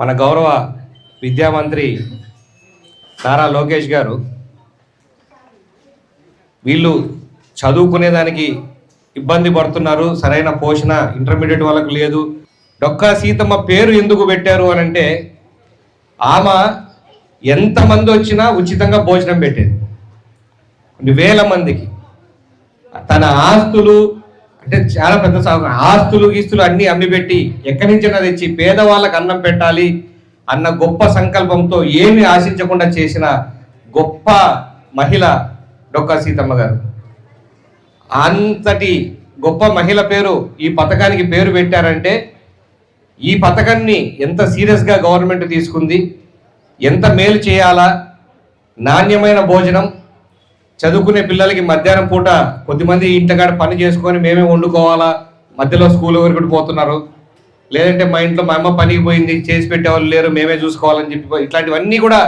మన గౌరవ విద్యామంత్రి నారా లోకేష్ గారు వీళ్ళు చదువుకునేదానికి ఇబ్బంది పడుతున్నారు. సరైన పోషణ ఇంటర్మీడియట్ వాళ్ళకు లేదు. డొక్కా సీతమ్మ పేరు ఎందుకు పెట్టారు అని అంటే ఆమె ఎంతమంది వచ్చినా ఉచితంగా భోజనం పెట్టేది. కొన్ని వేల మందికి. తన ఆస్తులు అంటే చాలా పెద్ద సాగు. ఆస్తులు గీస్తులు అన్ని అమ్మిపెట్టి ఎక్కడి నుంచైనా తెచ్చి పేదవాళ్ళకు అన్నం పెట్టాలి అన్న గొప్ప సంకల్పంతో ఏమి ఆశించకుండా చేసిన గొప్ప మహిళ డొక్కా సీతమ్మ గారు. అంతటి గొప్ప మహిళ పేరు ఈ పథకానికి పేరు పెట్టారంటే ఈ పథకాన్ని ఎంత సీరియస్గా గవర్నమెంట్ తీసుకుంది ఎంత మేలు చేయాలా నాణ్యమైన భోజనం చదువుకునే పిల్లలకి మధ్యాహ్నం పూట కొద్దిమంది ఇంటికాడ పని చేసుకొని మేమే వండుకోవాలా? మధ్యలో స్కూల్ వరకు పోతున్నారు. లేదంటే మా ఇంట్లో మా అమ్మ పనికి పోయింది చేసి పెట్టేవాళ్ళు లేరు మేమే చూసుకోవాలని చెప్పి ఇట్లాంటివన్నీ కూడా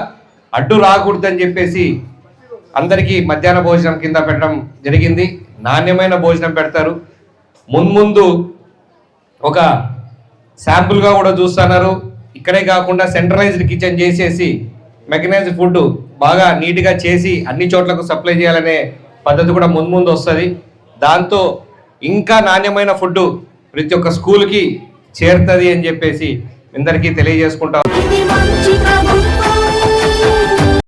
అడ్డు రాకూడదని చెప్పేసి అందరికీ మధ్యాహ్న భోజనం కింద పెట్టడం జరిగింది. నాణ్యమైన భోజనం పెడతారు. మున్ముందు ఒక శాంపుల్గా కూడా చూస్తున్నారు. ఇక్కడే కాకుండా సెంట్రలైజ్డ్ కిచెన్ చేసేసి మెకనైజ్డ్ ఫుడ్ బాగా నీట్గా చేసి అన్ని చోట్లకు సప్లై చేయాలనే పద్ధతి కూడా ముందు ముందు వస్తుంది. దాంతో ఇంకా నాణ్యమైన ఫుడ్ ప్రతి ఒక్క స్కూల్కి చేరుతుంది అని చెప్పేసి అందరికీ తెలియజేసుకుంటాం